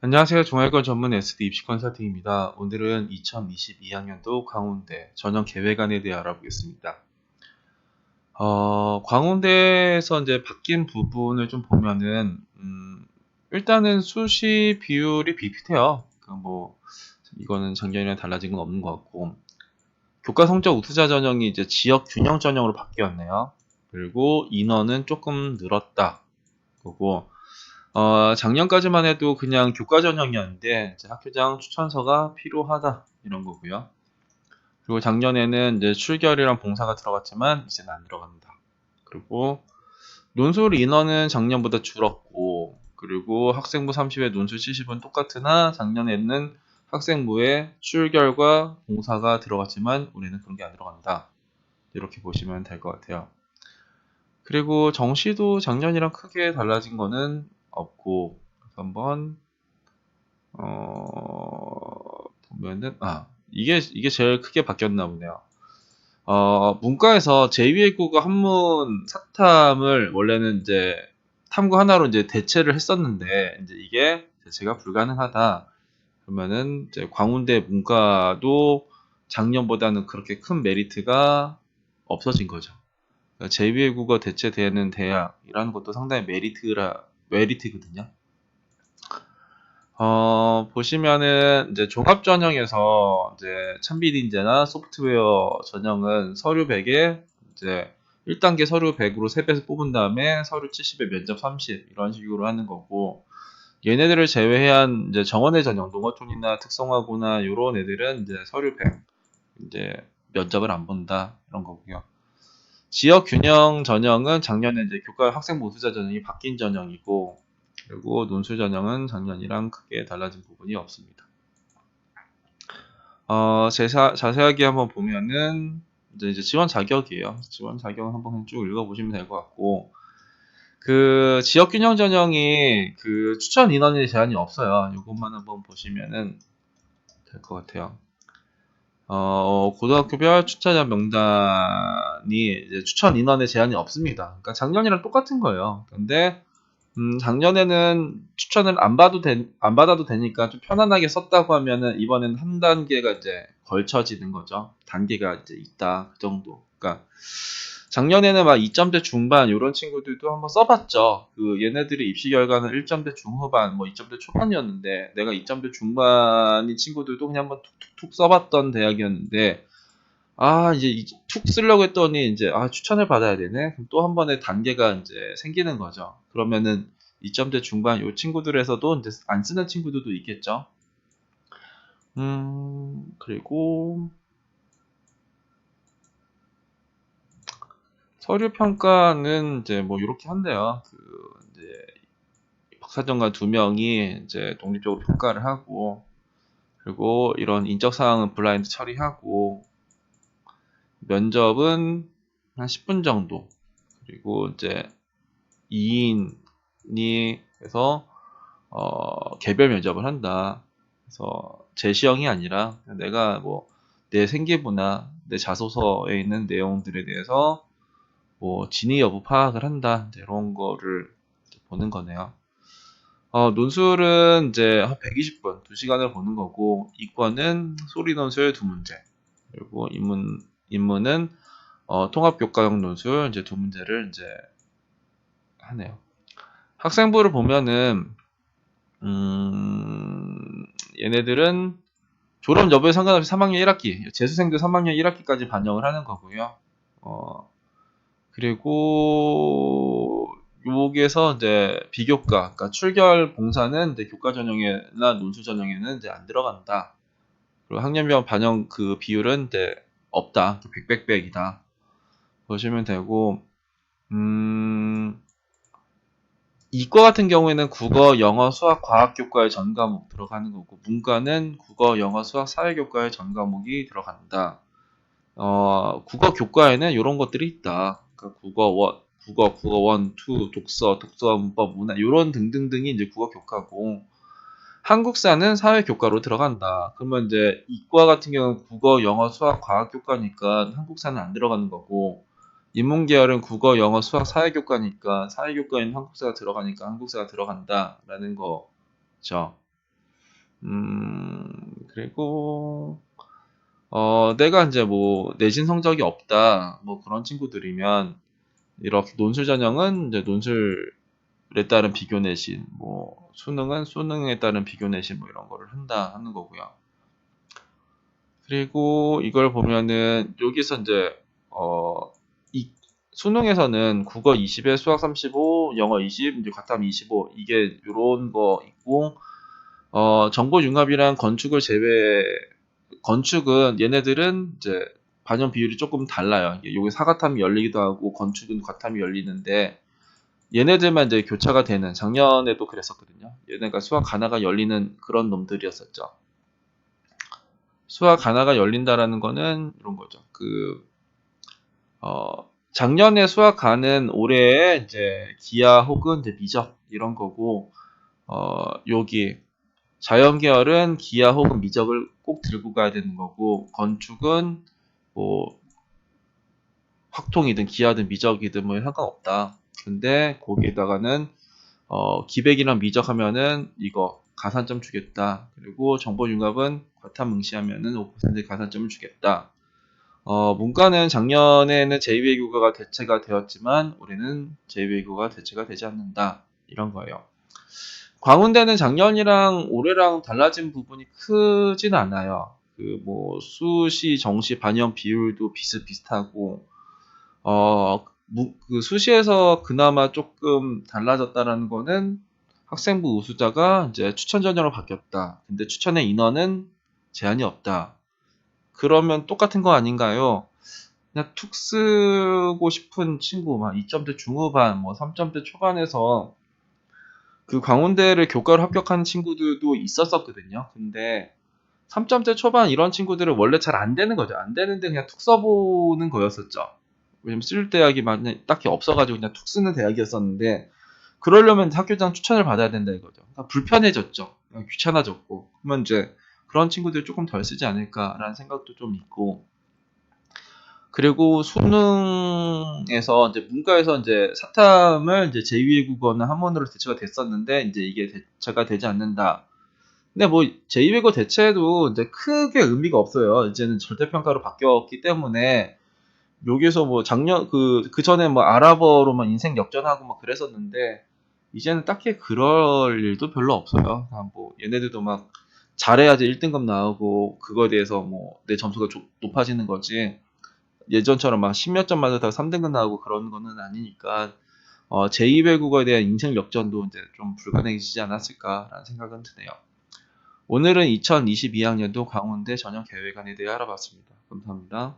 안녕하세요. 종합관 전문 SD 입시 컨설팅입니다. 오늘은 2022학년도 광운대 전형 계획안에 대해 알아보겠습니다. 어, 광운대에서 이제 바뀐 부분을 좀 보면은, 음, 일단은 수시 비율이 비슷해요. 그러니까 뭐, 이거는 작년이랑 달라진 건 없는 것 같고, 교과 성적 우수자 전형이 이제 지역 균형 전형으로 바뀌었네요. 그리고 인원은 조금 늘었다. 그리고 어, 작년까지만 해도 그냥 교과 전형이었는데 학교장 추천서가 필요하다 이런 거고요. 그리고 작년에는 이제 출결이랑 봉사가 들어갔지만 이제는 안 들어간다. 그리고 논술 인원은 작년보다 줄었고 그리고 학생부 30에 논술 70은 똑같으나 작년에는 학생부에 출결과 봉사가 들어갔지만 올해는 그런 게 안 들어간다. 이렇게 보시면 될 것 같아요. 그리고 정시도 작년이랑 크게 달라진 거는 없고 한번 어 보면은 아 이게 이게 제일 크게 바뀌었나 보네요. 어 문과에서 제2외국어 한문 사탐을 원래는 이제 탐구 하나로 이제 대체를 했었는데 이제 이게 대체가 불가능하다. 그러면은 이제 광운대 문과도 작년보다는 그렇게 큰 메리트가 없어진 거죠. 그러니까 제2외국어 대체되는 대학이라는 것도 상당히 메리트라 메리트거든요. 어, 보시면은 이제 종합 전형에서 이제 참빛 인재나 소프트웨어 전형은 서류 100에 이제 1단계 서류 100으로 3배에서 뽑은 다음에 서류 70에 면접 30 이런 식으로 하는 거고 얘네들을 제외한 이제 정원의 전형, 농어촌이나 특성화고나 이런 애들은 이제 서류 100 이제 면접을 안 본다 이런 거고요. 지역 균형 전형은 작년에 이제 교과 학생 모수자 전형이 바뀐 전형이고 그리고 논술 전형은 작년이랑 크게 달라진 부분이 없습니다. 어, 제사, 자세하게 한번 보면은 이제, 이제 지원 자격이에요. 지원 자격은 한번 쭉 읽어보시면 될 것 같고 그 지역 균형 전형이 그 추천 인원에 제한이 없어요. 이것만 한번 보시면은 될 것 같아요. 어, 고등학교별 추천자 명단이 추천 인원의 제한이 없습니다. 그러니까 작년이랑 똑같은 거예요. 근데 음, 작년에는 추천을 안 봐도 되, 안 받아도 되니까 좀 편안하게 썼다고 하면은 이번엔 한 단계가 이제 걸쳐지는 거죠. 단계가 이제 있다 그 정도. 그러니까 작년에는 막 2점대 중반 이런 친구들도 한번 써봤죠. 그 얘네들이 입시 결과는 1점대 중후반, 뭐 2점대 초반이었는데 내가 2점대 중반인 친구들도 그냥 한번 툭툭툭 써봤던 대학이었는데 아 이제 툭 쓰려고 했더니 이제 아 추천을 받아야 되네. 그럼 또 한 번의 단계가 이제 생기는 거죠. 그러면은 2점대 중반 요 친구들에서도 이제 안 쓰는 친구들도 있겠죠. 음 그리고 서류 평가는 이제 뭐 이렇게 한대요. 그 이제 박사전관 두 명이 이제 독립적으로 평가를 하고 그리고 이런 인적 사항은 블라인드 처리하고 면접은 한 10분 정도 그리고 이제 2인이 해서 어, 개별 면접을 한다. 그래서 제시형이 아니라 내가 뭐 내 생계부나 내 자소서에 있는 내용들에 대해서 뭐 진위 여부 파악을 한다 이런 거를 보는 거네요. 어, 논술은 이제 한 120분, 2시간을 보는 거고 이과는 소리 논술 두 문제 그리고 인문 인문은 어, 통합 교과형 논술 이제 두 문제를 이제 하네요. 학생부를 보면은 음, 얘네들은 졸업 여부에 상관없이 3학년 1학기, 재수생도 3학년 1학기까지 반영을 하는 거고요. 어, 그리고 여기에서 이제 비교과, 그러니까 출결 봉사는 이제 교과 전형이나 논술 전형에는 이제 안 들어간다. 그리고 학년별 반영 그 비율은 이제 없다. 백백백이다. 보시면 되고, 음, 이과 같은 경우에는 국어, 영어, 수학, 과학 교과의 전 과목 들어가는 거고, 문과는 국어, 영어, 수학, 사회 교과의 전 과목이 들어간다. 어, 국어 교과에는 이런 것들이 있다. 그러니까 국어 원, 국어, 국어 원, 투, 독서, 독서 문법, 문화 이런 등등등이 이제 국어 교과고 한국사는 사회 교과로 들어간다. 그러면 이제 이과 같은 경우는 국어, 영어, 수학, 과학 교과니까 한국사는 안 들어가는 거고 인문 계열은 국어, 영어, 수학, 사회 교과니까 사회 교과에는 한국사가 들어가니까 한국사가 들어간다라는 거죠. 음, 그리고, 어, 내가 이제 뭐, 내신 성적이 없다, 뭐 그런 친구들이면, 이렇게 논술 전형은 이제 논술에 따른 비교 내신, 뭐, 수능은 수능에 따른 비교 내신, 뭐 이런 거를 한다 하는 거고요. 그리고 이걸 보면은, 여기서 이제, 어, 이, 수능에서는 국어 20에 수학 35, 영어 20, 이제 과탐 25, 이게 요런 거 있고, 어, 정보 융합이랑 건축을 제외, 건축은 얘네들은 이제 반영 비율이 조금 달라요. 여기 사과탐이 열리기도 하고 건축은 과탐이 열리는데 얘네들만 이제 교차가 되는 작년에도 그랬었거든요. 얘네가 수학 하나가 열리는 그런 놈들이었었죠. 수학 하나가 열린다라는 거는 이런 거죠. 그 어, 작년에 수학 가는 올해에 이제 기하 혹은 이제 미적 이런 거고 어, 여기 자연 계열은 기하 혹은 미적을 꼭 들고 가야 되는 거고 건축은 뭐 확통이든 기하든 미적이든 뭐 상관없다. 근데 거기에다가는 어, 기백이랑 미적하면은 이거 가산점 주겠다. 그리고 정보 융합은 과탐 응시하면은 5% 가산점을 주겠다. 어, 문과는 작년에는 제2외국어가 대체가 되었지만 올해는 제2외국어가 대체가 되지 않는다. 이런 거예요. 광운대는 작년이랑 올해랑 달라진 부분이 크진 않아요. 그 뭐 수시, 정시 반영 비율도 비슷비슷하고 어, 무- 그 수시에서 그나마 조금 달라졌다라는 거는 학생부 우수자가 이제 추천 전형으로 바뀌었다. 근데 추천의 인원은 제한이 없다. 그러면 똑같은 거 아닌가요? 그냥 툭 쓰고 싶은 친구, 막 2점대 중후반, 뭐 3점대 초반에서 그 광운대를 교과로 합격하는 친구들도 있었었거든요. 근데 3점대 초반 이런 친구들은 원래 잘 안 되는 거죠. 안 되는데 그냥 툭 써보는 거였었죠. 왜냐면 쓸 대학이 딱히 없어가지고 그냥 툭 쓰는 대학이었었는데 그러려면 학교장 추천을 받아야 된다 이거죠. 그러니까 불편해졌죠. 귀찮아졌고 그러면 이제 그런 친구들이 조금 덜 쓰지 않을까라는 생각도 좀 있고 그리고 수능에서 이제 문과에서 이제 사탐을 이제 제2외 국어는 한문으로 대체가 됐었는데 이제 이게 대체가 되지 않는다. 근데 뭐 제2외 국어 대체도 이제 크게 의미가 없어요. 이제는 절대평가로 바뀌었기 때문에 여기서 뭐 작년 그 그 전에 뭐 아랍어로만 인생 역전하고 막 그랬었는데 이제는 딱히 그럴 일도 별로 없어요. 아, 뭐 얘네들도 막 잘해야지 1등급 나오고 그거에 대해서 뭐 내 점수가 조- 높아지는 거지. 예전처럼 막 10몇 점 맞았다가 3등급 나오고 그런 거는 아니니까 어, 제2외국어에 대한 인생 역전도 이제 좀 불가능해지지 않았을까라는 생각은 드네요. 오늘은 2022학년도 강원대 전형 계획안에 대해 알아봤습니다. 감사합니다.